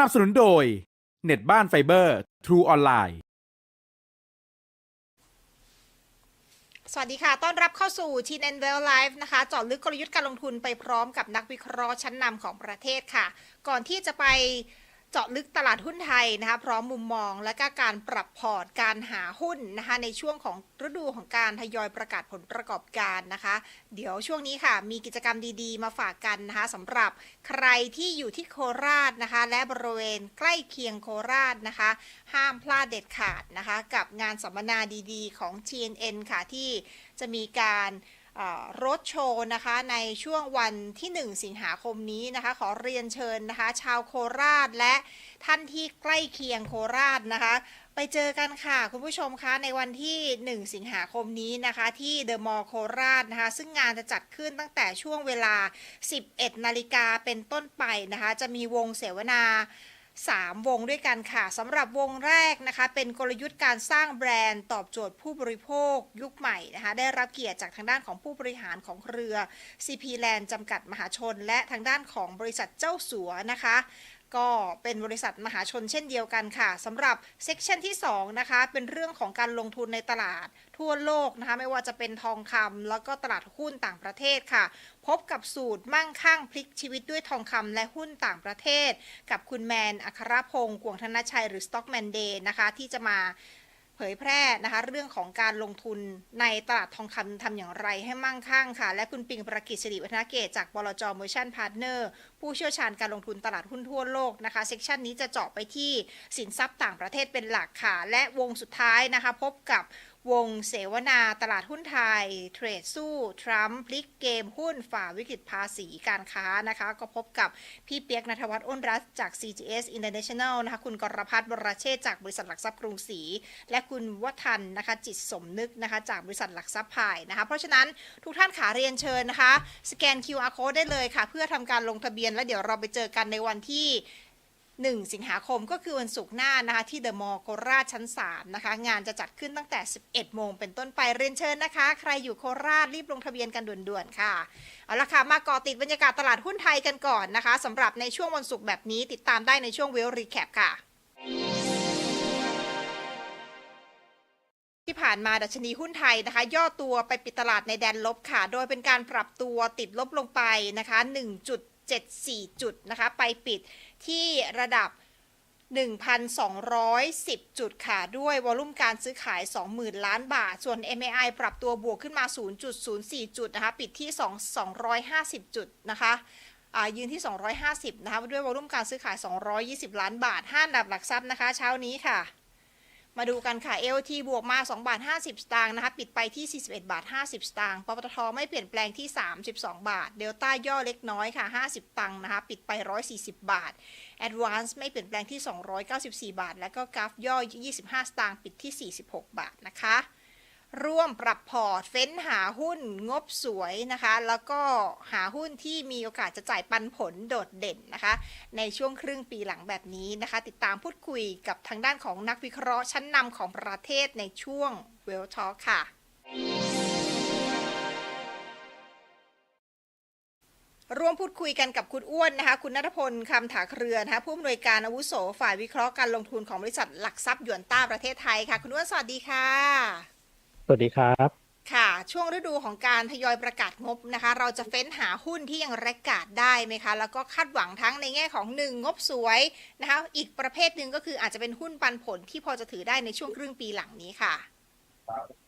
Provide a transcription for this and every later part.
นับสนุนโดย เน็ตบ้านไฟเบอร์ทรูออนไลน์สวัสดีค่ะ ต้อนรับเข้าสู่ t n n Well Live นะคะจาะลึกกลยุทธ์การลงทุนไปพร้อมกับนักวิเคราะห์ชั้นนำของประเทศค่ะ ก่อนที่จะไป จาะลึกตลาดหุ้นไทยนะคะพร้อมมุมมองและก็การปรับพอร์ตการหาหุ้นนะคะในช่วงของฤดูของการทยอยประกาศผลประกอบการนะคะ เดี๋ยวช่วงนี้ค่ะ มีกิจกรรมดีๆ มาฝากกันนะคะสำหรับใครที่อยู่ที่โคราชนะคะ และบริเวณใกล้เคียงโคราชนะคะ ห้ามพลาดเด็ดขาดนะคะ กับงานสัมมนาดีๆ ของ TNN ค่ะที่จะมีการ รถโชว์นะคะในช่วงวันที่ 1 สิงหาคมนี้นะคะ ขอเรียนเชิญนะคะ ชาวโคราชและท่านที่ใกล้เคียงโคราชนะคะ ไปเจอกันค่ะ คุณผู้ชมคะในวันที่ 1 สิงหาคมนี้นะคะ ที่เดอะมอลล์โคราชนะคะ ซึ่งงานจะจัดขึ้นตั้งแต่ช่วงเวลา 11 นาฬิกาเป็นต้นไปนะคะ จะมีวงเสวนา 3 วงด้วยกันค่ะสำหรับวงแรกนะคะ เป็นกลยุทธ์การสร้างแบรนด์ตอบโจทย์ผู้บริโภคยุคใหม่นะคะ ได้รับเกียรติจากทางด้านของผู้บริหารของเครือ CP Land จำกัดมหาชน และทางด้านของบริษัทเจ้าสัวนะคะก็เป็นบริษัทมหาชนเช่นเดียวกันค่ะสำหรับเซกชันที่2นะคะเป็นเรื่องของการลงทุนในตลาด ทั่วโลกนะคะไม่ว่าจะเป็นทองคำแล้วก็ตลาดหุ้นต่างประเทศค่ะ พบกับสูตรมั่งคั่งพลิกชีวิตด้วยทองคำและหุ้นต่างประเทศ กับคุณแมน อัครพงศ์กวงธนชัยหรือ Stockman Day นะคะที่จะมาเผยแพร่นะคะเรื่องของการลงทุนในตลาดทองคำทำอย่างไรให้มั่งคั่งค่ะ และคุณปิงประกิจสิริวัฒนเกตจากบลจเมอร์ชันพาร์ทเนอร์ผู้เชี่ยวชาญการลงทุนตลาดหุ้นทั่วโลกนะคะ เซกชันนี้จะเจาะไปที่สินทรัพย์ต่างประเทศเป็นหลักค่ะ และวงสุดท้ายนะคะ พบกับ วงเสวนาตลาดหุ้นไทย เทรดสู้ ทรัมป์พลิกเกมหุ้นฝ่าวิกฤตภาษีการค้านะคะ ก็พบกับพี่เปียกนทวัฒน์อ้นรัตจาก CGS International นะคะคุณกรพัฒน์วรเชษฐ์จากบริษัทหลักทรัพย์กรุงศรีและคุณวัฒนนะคะ จิตสมนึกนะคะ จากบริษัทหลักทรัพย์พายนะคะ เพราะฉะนั้นทุกท่านขาเรียนเชิญนะคะ สแกน QR code ได้เลยค่ะ เพื่อทำการลงทะเบียนแล้วเดี๋ยวเราไปเจอกันในวันที่ 1 สิงหาคมก็คือวันศุกร์หน้านะคะที่เดอะมอลล์โคราชชั้น 3 นะคะ งานจะจัดขึ้นตั้งแต่ 11 โมงเป็นต้นไปเรียนเชิญนะคะ ใครอยู่โคราชรีบลงทะเบียนกันด่วนๆค่ะ เอาละค่ะ มาก่อติดบรรยากาศตลาดหุ้นไทยกันก่อนนะคะสำหรับในช่วงวันศุกร์แบบนี้ติดตามได้ในช่วงเวลรีแคปค่ะที่ผ่านมาดัชนีหุ้นไทยนะคะ ย่อตัวไปปิดตลาดในแดนลบค่ะ โดยเป็นการปรับตัวติดลบลงไปนะคะ 1.74 จุดนะคะ ไปปิดที่ระดับ 1,210 จุดค่ะ ด้วยวอลุ่มการซื้อขาย 20,000 ล้านบาท ส่วน MAI ปรับตัวบวกขึ้นมา 0.04 จุดนะคะ ปิดที่ 2 250 จุดนะคะยืนที่ 250 นะคะ ด้วยวอลุ่มการซื้อขาย 220 ล้านบาท5อันดับหลักทรัพย์นะคะ เช้านี้ค่ะ มาดูกันค่ะ LT บวกมา2บาท50 สตางค์นะคะ ปิดไปที่ 41 บาท 50 สตางค์ ปตทไม่เปลี่ยนแปลงที่ 32 บาท เดลต้าย่อเล็กน้อยค่ะ 50 ตังค์นะคะ ปิดไป 140 บาท Advance ไม่เปลี่ยนแปลงที่ 294 บาท แล้วก็กราฟย่อ 25 สตางค์ ปิดที่ 46 บาทนะคะ ร่วมปรับพอร์ตเฟ้นหาหุ้นงบสวยนะคะ แล้วก็หาหุ้นที่มีโอกาสจะจ่ายปันผลโดดเด่นนะคะ ในช่วงครึ่งปีหลังแบบนี้นะคะ ติดตามพูดคุยกับทางด้านของนักวิเคราะห์ชั้นนำของประเทศในช่วงเวลทอค่ะ ร่วมพูดคุยกันกับคุณอ้วนนะคะ คุณนัทพลคำถาเครือนะคะผู้อำนวยการอาวุโสฝ่ายวิเคราะห์การลงทุนของบริษัทหลักทรัพย์หยวนต้าประเทศไทยค่ะ คุณอ้วนสวัสดีค่ะ สวัสดีครับค่ะช่วงฤดูของการทยอยประกาศงบนะคะ เราจะเฟ้นหาหุ้นที่ยังแรกกาดได้ไหมคะ แล้วก็คาดหวังทั้งในแง่ของหนึ่งงบสวยนะคะ อีกประเภทหนึ่งก็คืออาจจะเป็นหุ้นปันผลที่พอจะถือได้ในช่วงครึ่งปีหลังนี้ค่ะ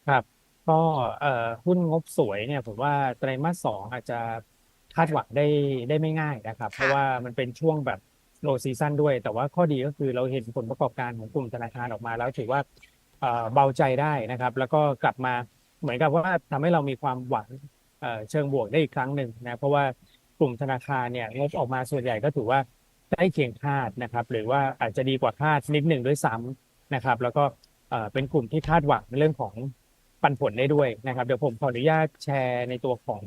ครับ ก็เอ่อหุ้นงบสวยเนี่ยผมว่าไตรมาสสองอาจจะคาดหวังได้ได้ไม่ง่ายนะครับค่ะเพราะว่ามันเป็นช่วงแบบโลซีซั o นด้วย แต่ว่าข้อดีก็คือเราเห็นผลประกอบการของกลุ่มธนาคารออกมาแล้วถือว่า เอ่อเบาใจได้นะครับ แล้วก็กลับมาเหมือนกับว่าทำให้เรามีความหวังเอ่อเชิงบวกได้อีกครั้งหนึ่งนะเพราะว่ากลุ่มธนาคารเนี่ยงบออกมาส่วนใหญ่ก็ถือว่าใกล้เคียงคาดนะครับ หรือว่าอาจจะดีกว่าคาดนิดหนึ่งด้วยซ้ำนะครับ แล้วก็เอ่อเป็นกลุ่มที่คาดหวังในเรื่องของปันผลได้ด้วยนะครับ เดี๋ยวผมขออนุญาตแชร์ในตัวของ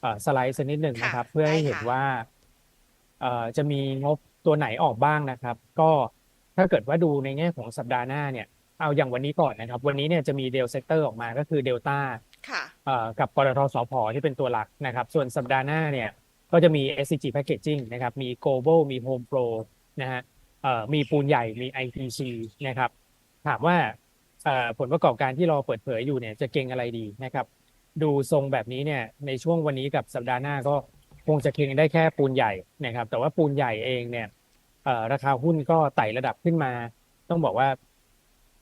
เอ่อสไลด์สักนิดหนึ่งนะครับค่ะเพื่อให้ได้ค่ะเห็นว่าเอ่อจะมีงบตัวไหนออกบ้างนะครับ ก็ถ้าเกิดว่าดูในแง่ของสัปดาห์หน้าเนี่ย เอาอย่างวันนี้ก่อนนะครับ วันนี้เนี่ยจะมีเดลเซกเตอร์ออกมาก็คือเดลต้าค่ะ กับปตทสพที่เป็นตัวหลักนะครับ ส่วนสัปดาห์หน้าเนี่ยก็จะมี SCG Packaging นะครับ มี Global มี Home Pro นะฮะเอ่อมีปูนใหญ่มี ITC นะครับ ถามว่าเอ่อผลประกอบการที่รอเปิดเผยอยู่เนี่ยจะเก่งอะไรดีนะครับ ดูทรงแบบนี้เนี่ยในช่วงวันนี้กับสัปดาห์หน้าก็คงจะเก่งได้แค่ปูนใหญ่นะครับ แต่ว่าปูนใหญ่เองเนี่ยเอ่อราคาหุ้นก็ไต่ระดับขึ้นมา ต้องบอกว่า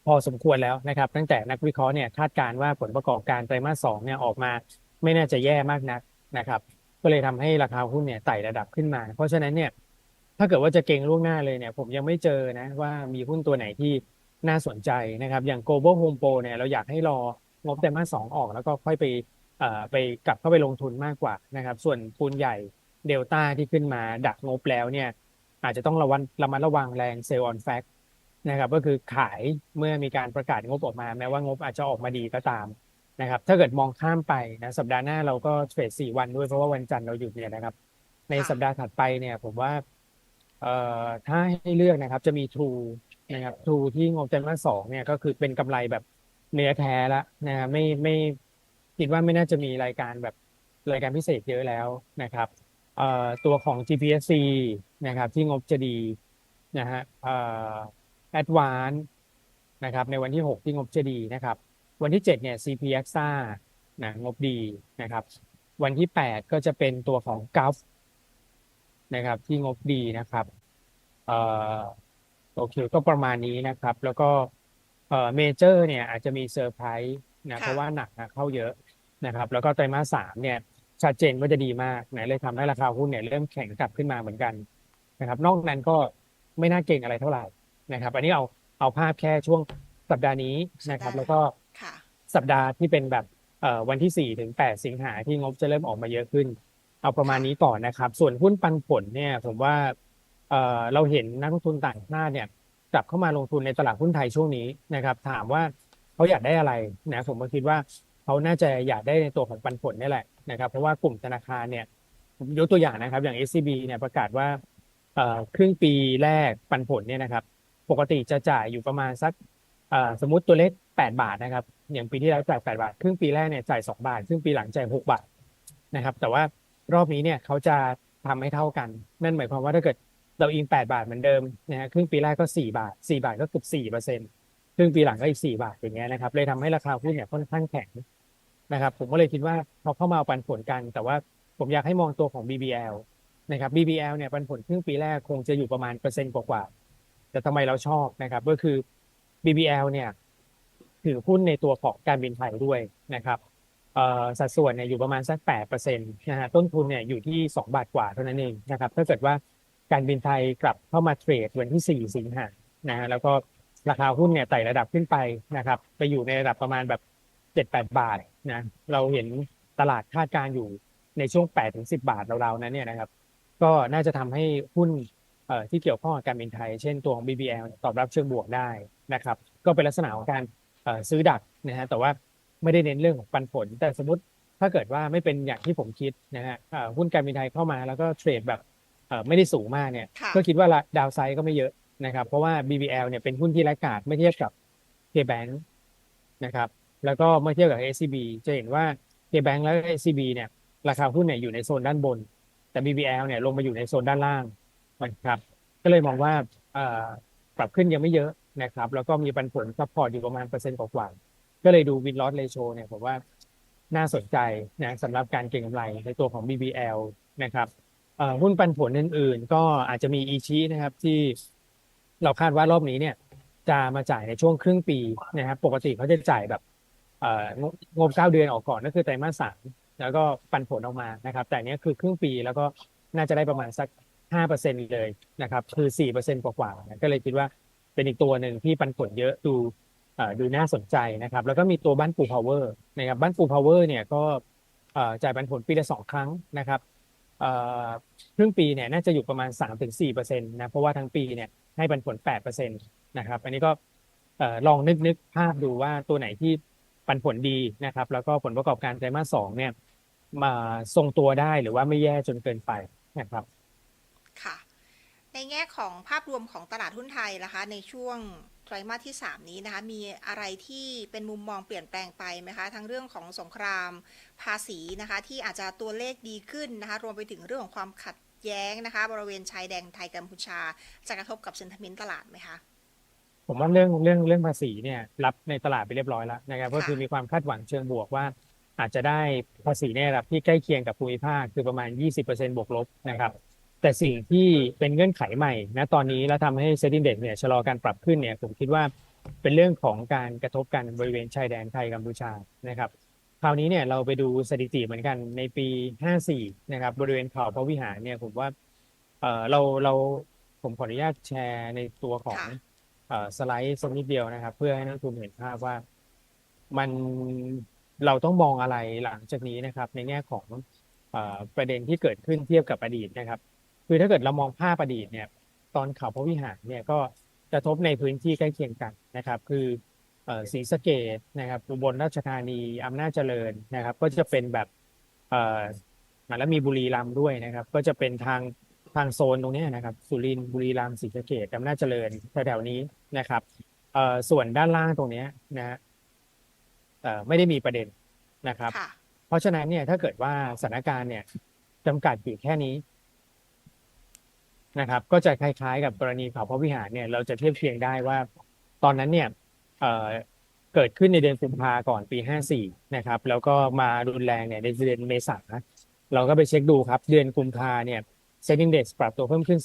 พอสมควรแล้วนะครับ ตั้งแต่นักวิเคราะห์เนี่ยคาดการณ์ว่าผลประกอบการไตรมาสสองเนี่ยออกมาไม่น่าจะแย่มากนักนะครับ ก็เลยทำให้ราคาหุ้นเนี่ยไต่ระดับขึ้นมา เพราะฉะนั้นเนี่ยถ้าเกิดว่าจะเก่งล่วงหน้าเลยเนี่ยผมยังไม่เจอนะว่ามีหุ้นตัวไหนที่น่าสนใจนะครับ อย่าง global home pro เนี่ยเราอยากให้รองบไตรมาสสองออกแล้วก็ค่อยไปเอ่อไปกลับเข้าไปลงทุนมากกว่านะครับ ส่วนปูนใหญ่เดลต้าที่ขึ้นมาดักงบแล้วเนี่ยอาจจะต้องระวังระมัดระวังแรงเซลล์ออนแฟก นะครับ ก็คือขายเมื่อมีการประกาศงบออกมา แม้ว่างบอาจจะออกมาดีก็ตามนะครับ ถ้าเกิดมองข้ามไปนะสัปดาห์หน้าเราก็เทรดสี่วันด้วยเพราะว่าวันจันทร์เราหยุดเนี่ยนะครับ ในค่ะสัปดาห์ถัดไปเนี่ย ผมว่าเอ่อถ้าให้เลือกนะครับ จะมี True นะครับ True ที่งบไตรมาสสองเนี่ยก็คือเป็นกำไรแบบเนื้อแท้แล้วนะครับไม่ไม่คิดว่าไม่น่าจะมีรายการแบบรายการพิเศษเยอะแล้วนะครับเอ่อตัวของ GPSC นะครับที่งบจะดีนะฮะ เอ่อ Advance นะครับในวันที่ 6 ที่งบจะดีนะครับ วันที่ 7 เนี่ย CP a x a นะงบดีนะครับ วันที่ 8 ก็จะเป็นตัวของ g u l f นะครับที่งบดีนะครับเอ่อโอเคก็ประมาณนี้นะครับ แล้วก็เอ่อเมเจอร์เนี่ยอาจจะมีเซอร์ไพรส์นะค่ะเพราะว่าหนักนะเข้าเยอะนะครับ แล้วก็ไตรมาสสามเนี่ยชัดเจนว่าจะดีมากนะเลยทำให้ราคาหุ้นเนี่ยเริ่มแข็งกลับขึ้นมาเหมือนกันนะครับ นอกนั้นก็ไม่น่าเก่งอะไรเท่าไหร่ นะครับ อันนี้เอาเอาภาพแค่ช่วงสัปดาห์นี้นะครับ แล้วก็ค่ะ สัปดาห์ที่เป็นแบบเอ่อวันที่ 4 ถึง 8 สิงหาที่งบจะเริ่มออกมาเยอะขึ้น เอาประมาณนี้ก่อนนะครับ ส่วนหุ้นปันผลเนี่ยผมว่าเอ่อเราเห็นนักลงทุนต่างชาติเนี่ยกลับเข้ามาลงทุนในตลาดหุ้นไทยช่วงนี้นะครับ ถามว่าเขาอยากได้อะไรนะผมก็คิดว่าเขาน่าจะอยากได้ในตัวของปันผลนี่แหละนะครับ เพราะว่ากลุ่มธนาคารเนี่ยผมยกตัวอย่างนะครับ อย่าง SCB เนี่ยประกาศว่าเอ่อครึ่งปีแรกปันผลเนี่ยนะครับ ปกติจะจ่ายอยู่ประมาณสักสมมติตัวเลข8บาทนะครับ อย่างปีที่แล้วจ่าย8บาท ครึ่งปีแรกเนี่ยจ่าย2บาทครึ่งปีหลังจ่าย6บาทนะครับ แต่ว่ารอบนี้เนี่ยเขาจะทำให้เท่ากัน นั่นหมายความว่าถ้าเกิดเราอิง 8 บาทเหมือนเดิมนะฮะครึ่งปีแรกก็ 4 บาท 4 บาทก็เกือบ4เปอร์เซ็นต์ครึ่งปีหลังก็อีก 4 บาทอย่างเงี้ยนะครับ เลยทำให้ราคาหุ้นเนี่ยค่อนข้างแข็งนะครับ ผมก็เลยคิดว่าเขาเข้ามาเอาปันผลกัน แต่ว่าผมอยากให้มองตัวของ BBL นะครับ BBL เนี่ยปันผลครึ่งปีแรกคงจะอยู่ประมาณเปอร์เซ็นต์กว่าๆ แต่ทำไมเราชอบนะครับก็คือ BBL เนี่ยถือหุ้นในตัวของการบินไทยด้วยนะครับสัดส่วนเนี่ยอยู่ประมาณสัก8%นะฮะต้นทุนเนี่ยอยู่ที่2บาทกว่าเท่านั้นเองนะครับถ้าเกิดว่าการบินไทยกลับเข้ามาเทรดวันที่4สิงหานะฮะแล้วก็ราคาหุ้นเนี่ยไต่ระดับขึ้นไปนะครับ ไปอยู่ในระดับประมาณแบบ7-8บาทนะเราเห็นตลาดคาดการอยู่ในช่วง8-10บาทราวๆนั้นเนี่ยนะครับ ก็น่าจะทำให้หุ้น ที่เกี่ยวข้องกับการบินไทย เช่นตัวของ BBL เนี่ยตอบรับเชิงบวกได้นะครับ ก็เป็นลักษณะของการเอ่อซื้อดักนะฮะแต่ว่าไม่ได้เน้นเรื่องของปันผล แต่สมมติถ้าเกิดว่าไม่เป็นอย่างที่ผมคิดนะฮะเอ่อหุ้นการบินไทยเข้ามาแล้วก็เทรดแบบเอ่อไม่ได้สูงมากเนี่ยค่ะก็คิดว่าดาวไซด์ก็ไม่เยอะนะครับ เพราะว่า BBL เนี่ยเป็นหุ้นที่รายกาดไม่เทียบกับ KBank นะครับ แล้วก็เมื่อเทียบกับ SCB จะเห็นว่า KBank และ SCB เนี่ยราคาหุ้นเนี่ยอยู่ในโซนด้านบน แต่ BBL เนี่ยลงมาอยู่ในโซนด้านล่าง นะครับ ก็เลยมองว่าปรับขึ้นยังไม่เยอะนะครับ แล้วก็มีปันผลซัพพอร์ตอยู่ประมาณเปอร์เซ็นต์กว่าก็เลยดูวินลอสเ t โชเนี่ยผมว่าน่าสนใจนะสำหรับการเก็งกำไรในตัวของ BBL นะครับหุ้นปันผลอื่น ๆ ก็อาจจะมีอีชีนะครับที่เราคาดว่ารอบนี้เนี่ย จะมาจ่ายในช่วงครึ่งปีนะครับ ปกติเขาจะจ่ายแบบงบงบเก้าเดือนออกก่อนก็คือไตรมาสสามแล้วก็ปันผลออกมานะครับ แต่เนี้ยคือครึ่งปีแล้วก็น่าจะได้ประมาณสัก ห้าเปอร์เซ็นเลยนะครับ คือสี่เปอร์เซ็นกว่าๆก็เลยคิดว่าเป็นอีกตัวหนึ่งที่ปันผลเยอะดูดูน่าสนใจนะครับ แล้วก็มีตัวบ้านปูพาวเวอร์นะครับบ้านปูพาวเวอร์เนี่ยก็จ่ายปันผลปีละสองครั้งนะครับครึ่งปีเนี่ยน่าจะอยู่ประมาณสามถึงสี่เปอร์เซ็นต์นะเพราะว่าทั้งปีเนี่ยให้ปันผลแปดเปอร์เซ็นต์นะครับ อันนี้ก็ลองนึกนึกภาพดูว่าตัวไหนที่ปันผลดีนะครับ แล้วก็ผลประกอบการไตรมาสสองเนี่ยมาทรงตัวได้หรือว่าไม่แย่จนเกินไปนะครับ แง่ของภาพรวมของตลาดหุ้นไทยนะคะ ในช่วงไตรมาสที่ 3 นี้นะคะ มีอะไรที่เป็นมุมมองเปลี่ยนแปลงไปไหมคะ ทั้งเรื่องของสงครามภาษีนะคะ ที่อาจจะตัวเลขดีขึ้นนะคะ รวมไปถึงเรื่องของความขัดแย้งนะคะ บริเวณชายแดนไทยกัมพูชา จะกระทบกับเซนติเมนต์ตลาดไหมคะผมว่าเรื่องเรื่องเรื่องภาษีเนี่ยรับในตลาดไปเรียบร้อยแล้วนะครับค่ะก็คือมีความคาดหวังเชิงบวกว่า อาจจะได้ภาษีในระดับที่ใกล้เคียงกับภูมิภาคคือประมาณ 20%บวกลบนะครับ แต่สิ่งที่เป็นเงื่อนไขใหม่นะตอนนี้แล้วทำให้เซ็นดิเด็กเนี่ยชะลอการปรับขึ้นเนี่ยผมคิดว่าเป็นเรื่องของการกระทบกันบริเวณชายแดนไทยกัมพูชานะครับคราวนี้เนี่ยเราไปดูสถิติเหมือนกันในปี 54 นะครับ บริเวณเขาพระวิหารเนี่ยผมว่าเออเราเราผมขออนุญาตแชร์ในตัวของค่ะเอ่อสไลด์สักนิดเดียวนะครับ เพื่อให้นักลงทุนเห็นภาพว่ามันเราต้องมองอะไรหลังจากนี้นะครับ ในแง่ของเอ่อประเด็นที่เกิดขึ้นเทียบกับอดีตนะครับ คือถ้าเกิดเรามองภาพอดีตเนี่ย ตอนเขาพระวิหารเนี่ยก็กระทบในพื้นที่ใกล้เคียงกันนะครับ คือเอ่อศรีสะเกษนะครับอุบลราชธานีอำนาจเจริญนะครับ ก็จะเป็นแบบเอ่อแล้วมีบุรีรัมย์ด้วยนะครับ ก็จะเป็นทางทางโซนตรงเนี้ยนะครับ สุรินทร์บุรีรัมย์ศรีสะเกษอำนาจเจริญแถวๆนี้นะครับเอ่อส่วนด้านล่างตรงเนี้ยนะฮะเอ่อไม่ได้มีประเด็นนะครับค่ะเพราะฉะนั้นเนี่ยถ้าเกิดว่าสถานการณ์เนี่ยจำกัดอยู่แค่นี้ นะครับ ก็จะคล้ายๆ กับกรณีเขาพระวิหารเนี่ยเราจะเทียบเคียงได้ว่า ตอนนั้นเนี่ยเเกิดขึ้นในเดือนกุมภาก่อนปี 54 นะครับ แล้วก็มารุนแรงเนี่ยในเดือนเมษาเราก็ไปเช็คดูครับ เดือนกุมภาเนี่ย Set Index ปรับตัวเพิ่มขึ้น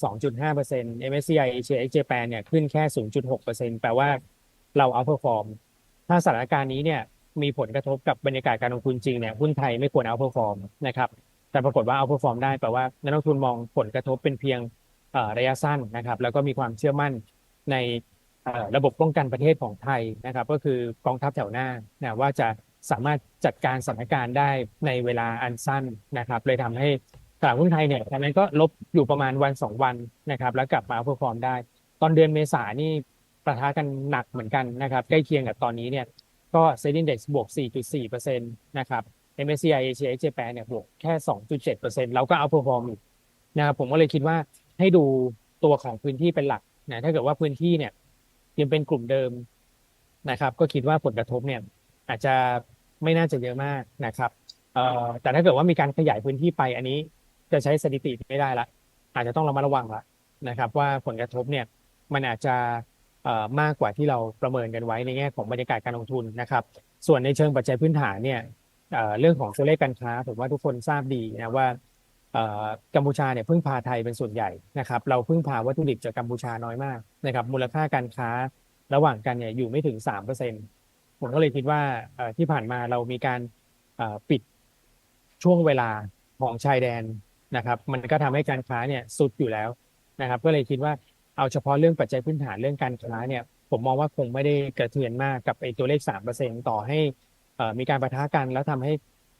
2.5% MSCI Asia X Japan เนี่ยขึ้นแค่ 0.6%แปลว่าเรา outperform ถ้าสถานการณ์นี้เนี่ยมีผลกระทบกับบรรยากาศการลงทุนจริงเนี่ยหุ้นไทยไม่ควร outperform นะครับ แต่ปรากฏว่า outperform ได้แปลว่านักลงทุนมองผลกระทบเป็นเพียง ระยะสั้นนะครับ แล้วก็มีความเชื่อมั่นในระบบป้องกันประเทศของไทยนะครับ ก็คือกองทัพแถวหน้านะว่าจะสามารถจัดการสถานการณ์ได้ในเวลาอันสั้นนะครับ เลยทำให้ตลาดหุ้นไทยเนี่ยตอนนั้นก็ลบอยู่ประมาณวันสองวันนะครับ แล้วกลับมา outperform ได้ ตอนเดือนเมษานี่ประทะกันหนักเหมือนกันนะครับ ใกล้เคียงกับตอนนี้เนี่ยก็ Set Index บวก 4.4%นะครับ MSCI Asia X Japan เนี่ยบวกแค่ 2.7%เราก็ outperform อีกนะครับผมก็เลยคิดว่า ให้ดูตัวของพื้นที่เป็นหลักนะถ้าเกิดว่าพื้นที่เนี่ยยังเป็นกลุ่มเดิมนะครับ ก็คิดว่าผลกระทบเนี่ย อาจจะไม่น่าจะเยอะมากนะครับเอ่อแต่ถ้าเกิดว่ามีการขยายพื้นที่ไปอันนี้จะใช้สถิติไม่ได้ละอาจจะต้องระมัดระวังละนะครับ ว่าผลกระทบเนี่ยมันอาจจะเอ่อมากกว่าที่เราประเมินกันไว้ในแง่ของบรรยากาศการลงทุนนะครับ ส่วนในเชิงปัจจัยพื้นฐานเนี่ยเอ่อเรื่องของตัวเลขการค้าผมว่าทุกคนทราบดีนะว่า กัมพูชาเนี่ยพึ่งพาไทยเป็นส่วนใหญ่นะครับ เราพึ่งพาวัตถุดิบจากกัมพูชาน้อยมากนะครับมูลค่าการค้าระหว่างกันเนี่ยอยู่ไม่ถึงสามเปอร์เซ็นผมก็เลยคิดว่าที่ผ่านมาเรามีการปิดช่วงเวลาของชายแดนนะครับ มันก็ทำให้การค้าเนี่ยสุดอยู่แล้วนะครับ ก็เลยคิดว่าเอาเฉพาะเรื่องปัจจัยพื้นฐานเรื่องการค้าเนี่ย ผมมองว่าคงไม่ได้กระเทือนมากกับไอ้ตัวเลขสามเปอร์เซ็นต่อให้มีการประทะกันแล้วทำให้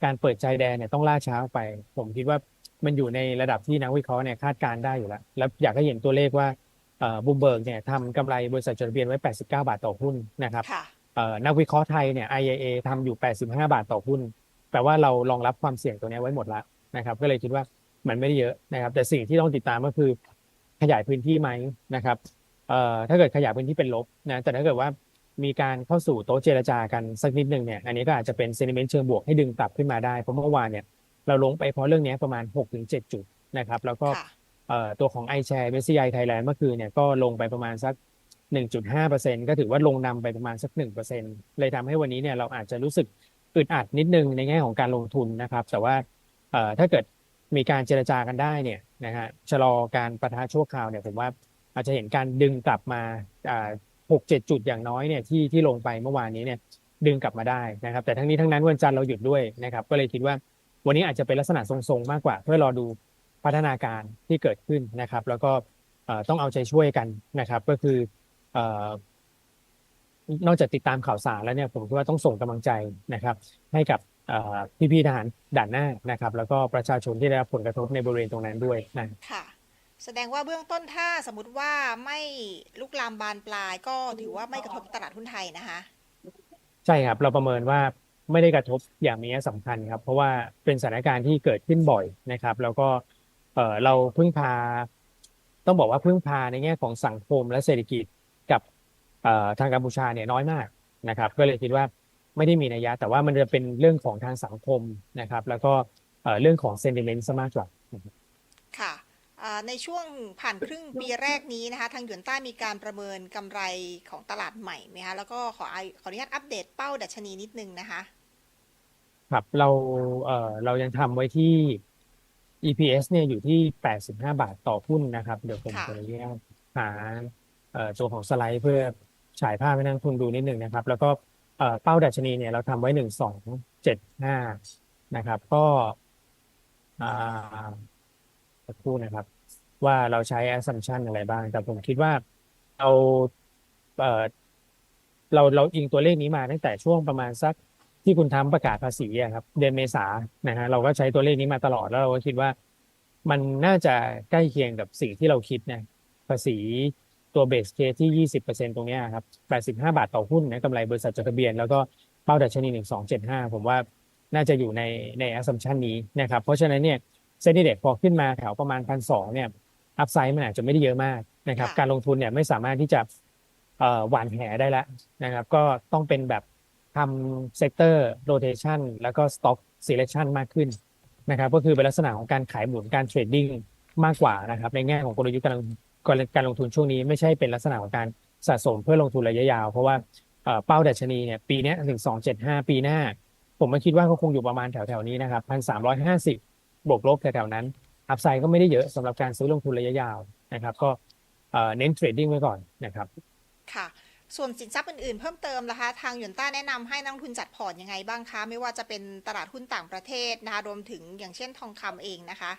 การเปิดใจแดนเนี่ยต้องล่าช้าไป ผมคิดว่า มันอยู่ในระดับที่นักวิเคราะห์เนี่ยคาดการณ์ได้อยู่แล้ว แล้วอยากให้เห็นตัวเลขว่าบูมเบิร์กเนี่ยทำกำไรบริษัทจดทะเบียนไว้ 89 บาทต่อหุ้นนะครับค่ะเอ่อนักวิเคราะห์ไทยเนี่ย IAA ทำอยู่ 85 บาทต่อหุ้น แปลว่าเรารองรับความเสี่ยงตัวเนี้ยไว้หมดแล้วนะครับ ก็เลยคิดว่ามันไม่ได้เยอะนะครับ แต่สิ่งที่ต้องติดตามก็คือขยายพื้นที่ไหมนะครับเอ่อถ้าเกิดขยายพื้นที่เป็นลบนะแต่ถ้าเกิดว่ามีการเข้าสู่โต๊ะเจรจากันสักนิดหนึ่งเนี่ย อันนี้ก็อาจจะเป็นเซนิเมนต์เชิงบวกให้ดึงกลับขึ้นมาได้ เพราะเมื่อวานเนี่ย เราลงไปเพราะเรื่องเนี้ยประมาณ 6-7 จุดนะครับ แล้วก็ค่ะเอ่อตัวของ iShare MSCI Thailand เมื่อคืนเนี่ยก็ลงไปประมาณสัก 1.5%ก็ถือว่าลงนำไปประมาณสัก 1%เลยทำให้วันนี้เนี่ยเราอาจจะรู้สึกอึดอัดนิดนึงในแง่ของการลงทุนนะครับ แต่ว่าเอ่อถ้าเกิดมีการเจรจากันได้เนี่ยนะฮะชะลอการประทะชั่วคราวเนี่ยผมว่าอาจจะเห็นการดึงกลับมาอ่าหกเจ็ดจุดอย่างน้อยเนี่ยที่ที่ลงไปเมื่อวานนี้เนี่ยดึงกลับมาได้นะครับ แต่ทั้งนี้ทั้งนั้นวันจันทร์เราหยุดด้วยนะครับ ก็เลยคิดว่า วันนี้อาจจะเป็นลักษณะทรงๆ มากกว่า เพื่อรอดูพัฒนาการที่เกิดขึ้นนะครับ แล้วก็เอ่อต้องเอาใจช่วยกันนะครับ ก็คือเอ่อนอกจากติดตามข่าวสารแล้วเนี่ยผมคิดว่าต้องส่งกำลังใจนะครับ ให้กับเอ่อพี่ๆทหารด่านหน้านะครับ แล้วก็ประชาชนที่ได้รับผลกระทบในบริเวณตรงนั้นด้วยนะค่ะ แสดงว่าเบื้องต้นถ้าสมมติว่าไม่ลุกลามบานปลาย ก็ถือว่าไม่กระทบตลาดหุ้นไทยนะคะ ใช่ครับ เราประเมินว่า ไม่ได้กระทบอย่างมีนัยสำคัญครับ เพราะว่าเป็นสถานการณ์ที่เกิดขึ้นบ่อยนะครับ แล้วก็เอ่อเราพึ่งพา ต้องบอกว่าพึ่งพาในแง่ของสังคมและเศรษฐกิจกับเอ่อทางกัมพูชาเนี่ยน้อยมากนะครับ ก็เลยคิดว่าไม่ได้มีนัยยะ แต่ว่ามันจะเป็นเรื่องของทางสังคมนะครับ แล้วก็เอ่อเรื่องของเซนติเมนต์ซะมากกว่าค่ะในช่วงผ่านครึ่งปีแรกนี้นะคะ ทางหยวนต้ามีการประเมินกำไรของตลาดใหม่ไหมคะแล้วก็ขอขออนุญาตอัปเดตเป้าดัชนีนิดนึงนะคะ ครับเราเอ่อเรายังทำไว้ที่ EPS เนี่ยอยู่ที่ 85 บาทต่อหุ้นนะครับ เดี๋ยวผมค่ะขออนุญาตหาเอ่อตัวของสไลด์เพื่อฉายภาพให้นักลงทุนดูนิดหนึ่งนะครับ แล้วก็เอ่อเป้าดัชนีเนี่ยเราทำไว้ 1275 นะครับ ก็อ่าสักครู่นะครับ ว่าเราใช้ assumption อะไรบ้าง แต่ผมคิดว่าเราเอ่อเราเราอิงตัวเลขนี้มาตั้งแต่ช่วงประมาณสัก ที่คุณทำประกาศภาษีอะครับเดือนเมษานะฮะเราก็ใช้ตัวเลขนี้มาตลอดแล้วเราก็คิดว่า มันน่าจะใกล้เคียงกับสิ่งที่เราคิดนะภาษีตัวเบสเคที่ 20%ตรงเนี้ยครับ85 บาทต่อหุ้นนะกำไรบริษัทจดทะเบียน แล้วก็เป้าดัชนี 1275 ผมว่าน่าจะอยู่ในใน assumption นี้นะครับ เพราะฉะนั้นเนี่ยเซ็นดีเด็พอขึ้นมาแถวประมาณพันสองเนี่ยอัพไซด์มันอาจจะไม่ได้เยอะมากนะครับค่ะการลงทุนเนี่ยไม่สามารถที่จะเอ่อหวานแหได้แล้วนะครับ ก็ต้องเป็นแบบ ทำ sector rotation แล้วก็ stock selection มากขึ้นนะครับก็คือเป็นลักษณะของการขายหมุนการเทรดดิ้งมากกว่านะครับในแง่ของกลยุทธ์การลงการลงทุนช่วงนี้ไม่ใช่เป็นลักษณะของการสะสมเพื่อลงทุนระยะยาว เพราะว่าเป้าดัชนีเนี่ยปีนี้ถึงสองเจ็ดห้าปีหน้า ผมก็คิดว่าเขาคงอยู่ประมาณแถวๆนี้นะครับพันสามร้อยห้าสิบบวกลบแถวๆนั้น อัพไซด์ก็ไม่ได้เยอะสำหรับการซื้อลงทุนระยะยาวนะครับ ก็เน้นเทรดดิ้งไว้ก่อนนะครับค่ะ ส่วนสินทรัพย์อื่นๆ เพิ่มเติมนะคะทางหยวนต้าแนะนำให้นักลงทุนจัดพอร์ตยังไงบ้างคะ ไม่ว่าจะเป็นตลาดหุ้นต่างประเทศนะคะรวมถึงอย่างเช่นทองคำเองนะคะ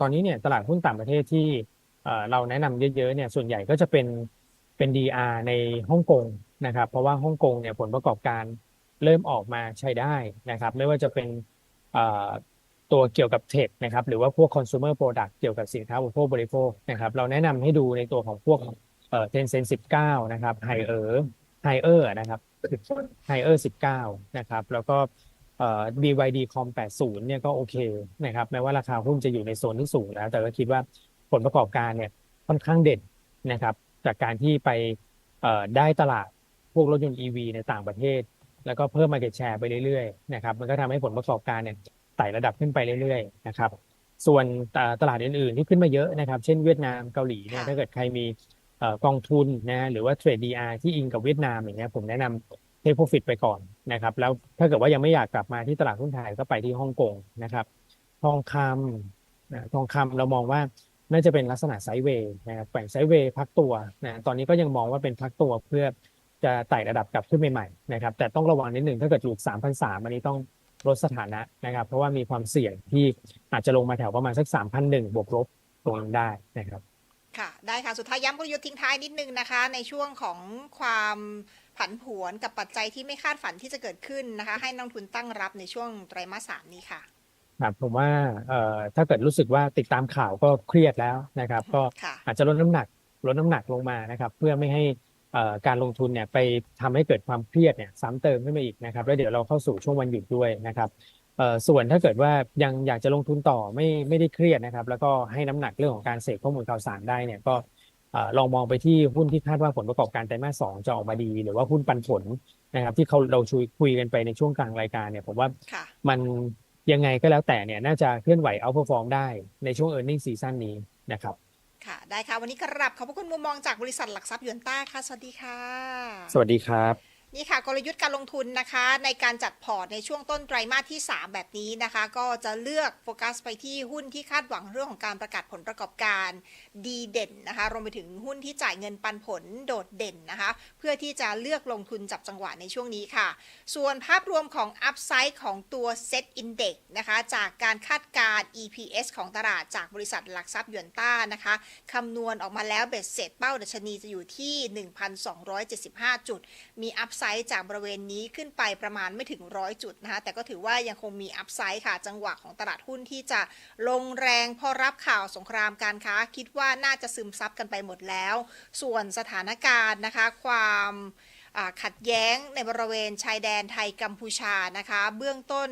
ตอนนี้เนี่ยตลาดหุ้นต่างประเทศที่เราแนะนำเยอะๆเนี่ยส่วนใหญ่ก็จะเป็นเป็น DR ในฮ่องกงนะครับเพราะว่าฮ่องกงเนี่ยผลประกอบการเริ่มออกมาใช้ได้นะครับ ไม่ว่าจะเป็นตัวเกี่ยวกับเทคนะครับหรือว่าพวก consumer product เกี่ยวกับสินค้าอุปโภคบริโภคนะครับเราแนะนำให้ดูในตัวของพวก เอ่อ Tencent 19นะครับไฮเออร์ไฮเออร์นะครับไฮเออร์19นะครับ แล้วก็เอ่อ BYD Com 80เนี่ยก็โอเคนะครับแม้ว่าราคาหุ้นจะอยู่ในโซนที่สูงแล้วแต่ก็คิดว่าผลประกอบการเนี่ยค่อนข้างเด่นนะครับ จากการที่ไปเอ่อได้ตลาดพวกรถยนต์ EV ในต่างประเทศ แล้วก็เพิ่ม market share ไปเรื่อยๆนะครับมันก็ทำให้ผลประกอบการเนี่ยไต่ระดับขึ้นไปเรื่อยๆนะครับส่วนตลาดอื่นๆที่ขึ้นมาเยอะนะครับ เช่นเวียดนามเกาหลีเนี่ยถ้าเกิดใครมี กองทุนนะหรือว่าเทรด DR ที่อิงกับเวียดนามอย่างเงี้ยผมแนะนำเทคโปรฟิตไปก่อนนะครับ แล้วถ้าเกิดว่ายังไม่อยากกลับมาที่ตลาดหุ้นไทยก็ไปที่ฮ่องกงนะครับ ทองคำนะทองคำเรามองว่าน่าจะเป็นลักษณะไซด์เวย์นะครับแกว่งไซด์เวย์พักตัวนะตอนนี้ก็ยังมองว่าเป็นพักตัวเพื่อจะไต่ระดับกลับขึ้นใหม่ๆนะครับ แต่ต้องระวังนิดหนึ่งถ้าเกิดหลุด3,003อันนี้ต้องลดสถานะนะครับ เพราะว่ามีความเสี่ยงที่อาจจะลงมาแถวประมาณสัก3,001บวกลบตรงนั้นได้นะครับ ค่ะได้ค่ะ สุดท้ายย้ำกลยุทธ์ทิ้งท้ายนิดนึงนะคะ ในช่วงของความผันผวนกับปัจจัยที่ไม่คาดฝันที่จะเกิดขึ้นนะคะ ให้นักลงทุนตั้งรับในช่วงไตรมาสสามนี้ค่ะครับผมว่าเอ่อถ้าเกิดรู้สึกว่าติดตามข่าวก็เครียดแล้วนะครับ ก็ค่ะอาจจะลดน้ำหนักลดน้ำหนักลงมานะครับ เพื่อไม่ให้เอ่อการลงทุนเนี่ยไปทำให้เกิดความเครียดเนี่ยซ้ำเติมขึ้นมาอีกนะครับแล้วเดี๋ยวเราเข้าสู่ช่วงวันหยุดด้วยนะครับเอ่อ ส่วนถ้าเกิดว่ายังอยากจะลงทุนต่อไม่ไม่ได้เครียดนะครับ แล้วก็ให้น้ำหนักเรื่องของการเสพข้อมูลข่าวสารได้เนี่ยก็เอ่อลองมองไปที่หุ้นที่คาดว่าผลประกอบการไตรมาสสองจะออกมาดี หรือว่าหุ้นปันผลนะครับ ที่เขาเราชุยคุยกันไปในช่วงกลางรายการเนี่ยผมว่าค่ะมันยังไงก็แล้วแต่เนี่ยน่าจะเคลื่อนไหวเอาพอฟอร์มได้ในช่วง e a r n i n g ซีซั่นนี้นะครับค่ะได้ค่ะ วันนี้กราบขอบพระคุณมุมมองจากบริษัทหลักทรัพย์หยวนต้าค่ะ สวัสดีค่ะ สวัสดีครับ นี่ค่ะกลยุทธ์การลงทุนนะคะในการจัดพอร์ตในช่วงต้นไตรมาสที่ 3 แบบนี้นะคะ ก็จะเลือกโฟกัสไปที่หุ้นที่คาดหวังเรื่องของการประกาศผลประกอบการดีเด่นนะคะรวมไปถึงหุ้นที่จ่ายเงินปันผลโดดเด่นนะคะ เพื่อที่จะเลือกลงทุนจับจังหวะในช่วงนี้ค่ะ ส่วนภาพรวมของอัพไซด์ของตัว Set Index นะคะจากการคาดการณ์ EPS ของตลาดจากบริษัทหลักทรัพย์หยวนต้านะคะคำนวณออกมาแล้วเบ็ดเสร็จเป้าดัชนีจะอยู่ที่ 1,275 จุด มีอัพไซด์จากบริเวณนี้ขึ้นไปประมาณไม่ถึงร้อยจุดนะคะแต่ก็ถือว่ายังคงมีอัพไซด์ค่ะ จังหวะของตลาดหุ้นที่จะลงแรงพอรับข่าวสงครามการค้า คิดว่าน่าจะซึมซับกันไปหมดแล้ว ส่วนสถานการณ์นะคะ ความขัดแย้งในบริเวณชายแดนไทยกัมพูชานะคะ เบื้องต้น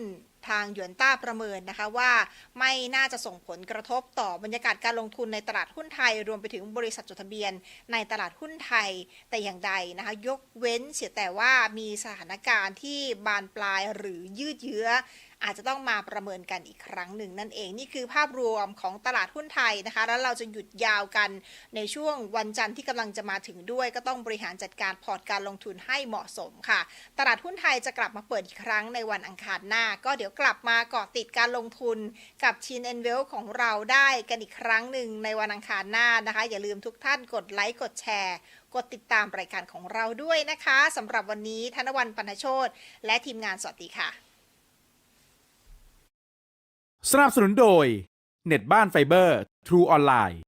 ทางหยวนต้าประเมินนะคะว่าไม่น่าจะส่งผลกระทบต่อบรรยากาศการลงทุนในตลาดหุ้นไทย รวมไปถึงบริษัทจดทะเบียนในตลาดหุ้นไทยแต่อย่างใดนะคะยกเว้นเสียแต่ว่ามีสถานการณ์ที่บานปลายหรือยืดเยื้ออาจจะต้องมาประเมินกันอีกครั้งหนึ่งนั่นเองนี่คือภาพรวมของตลาดหุ้นไทยนะคะ แล้วเราจะหยุดยาวกันในช่วงวันจันทร์ที่กำลังจะมาถึงด้วย ก็ต้องบริหารจัดการพอร์ตการลงทุนให้เหมาะสมค่ะ ตลาดหุ้นไทยจะกลับมาเปิดอีกครั้งในวันอังคารหน้า ก็เดี๋ยวกลับมาเกาะติดการลงทุนกับชินเอ็นเวลของเราได้กันอีกครั้งหนึ่งในวันอังคารหน้านะคะ อย่าลืมทุกท่านกดไลค์กดแชร์ กดติดตามรายการของเราด้วยนะคะสำหรับวันนี้ธนวันปนโชตและทีมงานสวัสดีค่ะ สนับสนุนโดย เน็ตบ้านไฟเบอร์ True ออนไลน์